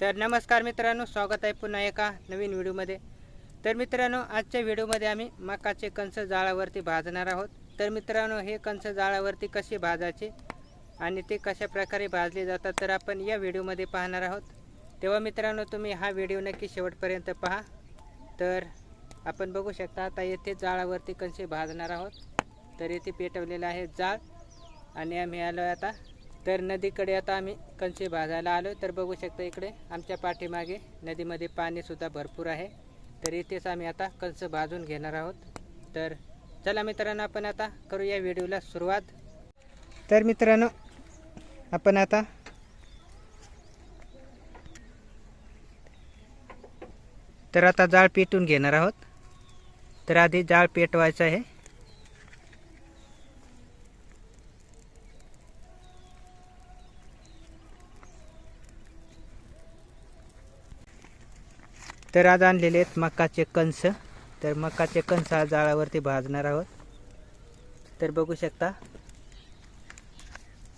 तर नमस्कार मित्रांनो स्वागत आहे पुन्हा एका नवीन व्हिडिओमध्ये. तर मित्रांनो आजच्या व्हिडिओमध्ये आम्ही मकाचे कंस जाळावरती भाजणार आहोत. तर मित्रांनो हे कंस जाळावरती कसे भाजायचे आणि ते कशा प्रकारे भाजले जातात तर आपण या व्हिडिओमध्ये पाहणार आहोत. तेव्हा मित्रांनो तुम्ही हा व्हिडिओ नक्की शेवटपर्यंत पहा. तर आपण बघू शकता आता येथे जाळावरती कंसे भाजणार आहोत. तर येथे पेटवलेलं आहे जाळ आणि आम्ही आलो आहे आता तर नदीकडे आता आम्ही कंचे भाजायला आलो तर बघू शकता इकडे आमच्या पाठीमागे नदीमध्ये पाणीसुद्धा भरपूर आहे. तर इथेच आम्ही आता कंस भाजून घेणार आहोत. तर चला मित्रांनो आपण आता करूया व्हिडिओला सुरुवात. तर मित्रांनो आपण आता तर आता जाळ पेटून घेणार आहोत. तर आधी जाळ पेटवायचं आहे. तर आज आणलेले आहेत मकाचे कंस. तर मकाचे कंस आज जाळावरती भाजणार आहोत. तर बघू शकता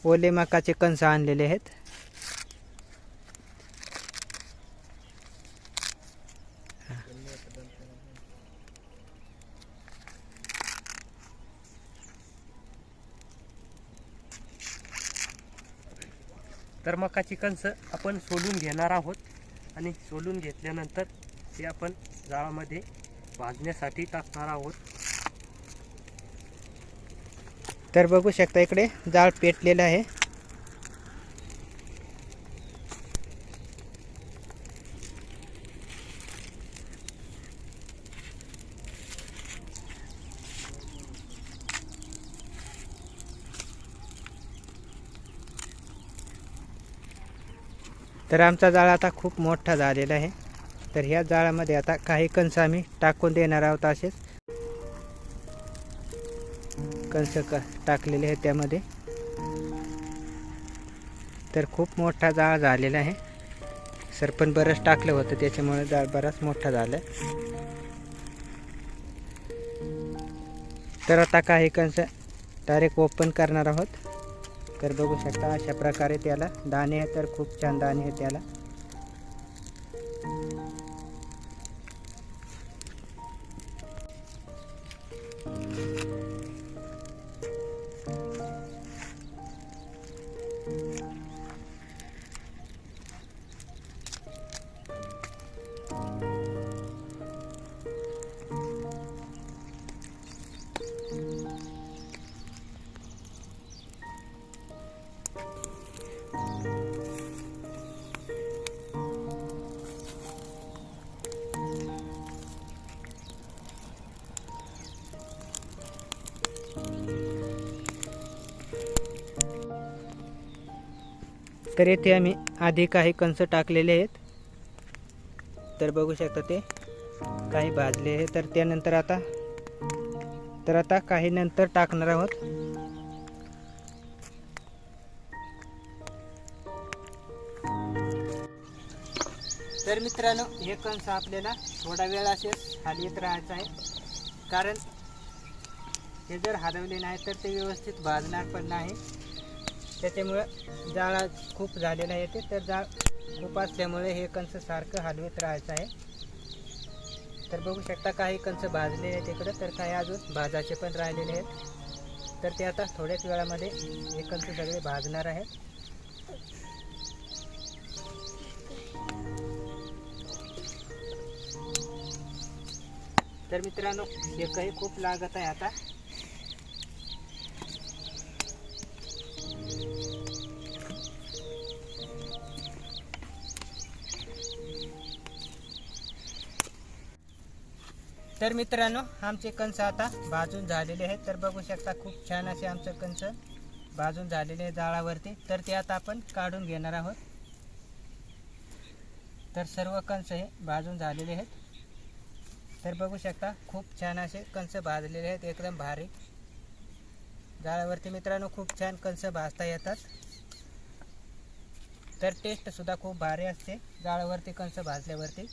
ओले मकाचे कंस आणलेले आहेत. तर मकाची कणस आपण सोलून घेणार आहोत. आणि सोलून घेतल्यानंतर ते आपण जाळामध्ये भाजण्यासाठी टाकणार आहोत. तर बघू शकता इकडे जाळ पेटलेलं आहे. तर आमचा जाळ आता खूप मोठा झालेला आहे. तर ह्या जाळामध्ये आता काही कंस आम्ही टाकून देणार आहोत असेच. कंस क टाकलेले आहेत त्यामध्ये. तर खूप मोठा जाळ झालेला आहे. सर पण बरंच टाकलं होतं त्याच्यामुळे जाळ बराच मोठा झाला. तर आता काही कंस डायरेक्ट ओपन करणार आहोत. तर बघू शकता अशा प्रकारे त्याला दाणे तर खूप छान दाणे आहेत त्याला. तर येथे आम्ही. आधी काही कंस टाकलेले आहेत. तर बघू शकता ते. काही भाजले आहे तर त्यानंतर आता तर आता काही नंतर टाकणार आहोत. तर मित्रांनो हे कंस आपल्याला थोडा वेळ असेच हलवीत राहायचं आहे. कारण हे जर हलवले नाही तर ते व्यवस्थित भाजणार पण नाही. त्याच्यामुळं जाळा खूप झालेला आहे ते. तर जाळ खूप असल्यामुळे हे कंस सारखं हलवत राहायचं आहे. तर बघू शकता काही कंस भाजलेले आहेत इकडं तर काही अजून भाजाचे पण राहिलेले आहेत. तर ते आता थोड्याच वेळामध्ये हे कंच सगळे भाजणार आहेत. तर मित्रांनो हे काही खूप लागत आहे आता. तर मित्रांनो आमचे कंस आता भाजून झालेले आहेत. तर बघू शकता खूप छान असे आमचं कंस भाजून झालेले आहे जाळावरती तर ते आता आपण काढून घेणार आहोत. तर सर्व कंस हे भाजून झालेले आहेत. तर बघू शकता खूप छान असे कंस भाजलेले आहेत एकदम भारी. जाळावरती मित्रांनो खूप छान कंस भाजता येतात. तर टेस्टसुद्धा खूप भारी असते जाळावरती कंस भाजल्यावरती.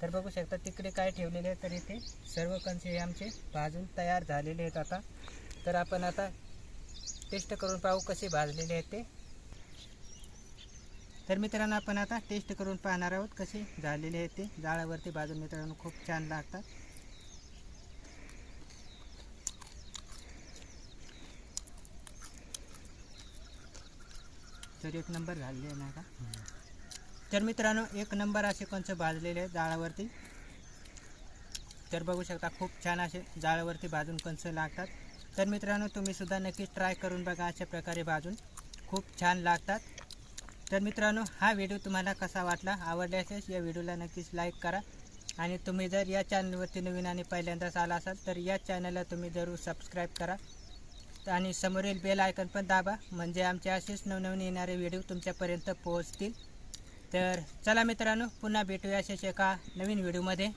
तर बघू शकता तिकडे काय ठेवलेले आहे तर इथे सर्व कंसे हे आमचे भाजून तयार झालेले आहेत आता. तर आपण आता टेस्ट करून पाहू कसे भाजलेले आहेत ते. तर मित्रांनो आपण आता टेस्ट करून पाहणार आहोत कसे झालेले आहेत ते. जाळावरती भाजून मित्रांनो खूप छान लागतात. तर एक नंबर झालेले आहे ना का तर मित्रांनो एक नंबर असे कंच भाजलेले आहे जाळावरती. तर बघू शकता खूप छान असे जाळावरती भाजून कंच लागतात. तर मित्रांनो तुम्हीसुद्धा नक्कीच ट्राय करून बघा अशा प्रकारे भाजून. खूप छान लागतात. तर मित्रांनो हा व्हिडिओ तुम्हाला कसा वाटला? आवडल्यास या व्हिडिओला नक्कीच लाईक करा. आणि तुम्ही जर या चॅनलवरती नवीन आणि पहिल्यांदाच आला असाल तर या चॅनलला तुम्ही जरूर सबस्क्राईब करा. आणि समोरील बेल आयकन पण दाबा म्हणजे आमचे असेच नवनवीन येणारे व्हिडिओ तुमच्यापर्यंत पोहोचतील. तर चला मित्रांनो पुन्हा भेटूया अशाच एका नवीन व्हिडिओमध्ये.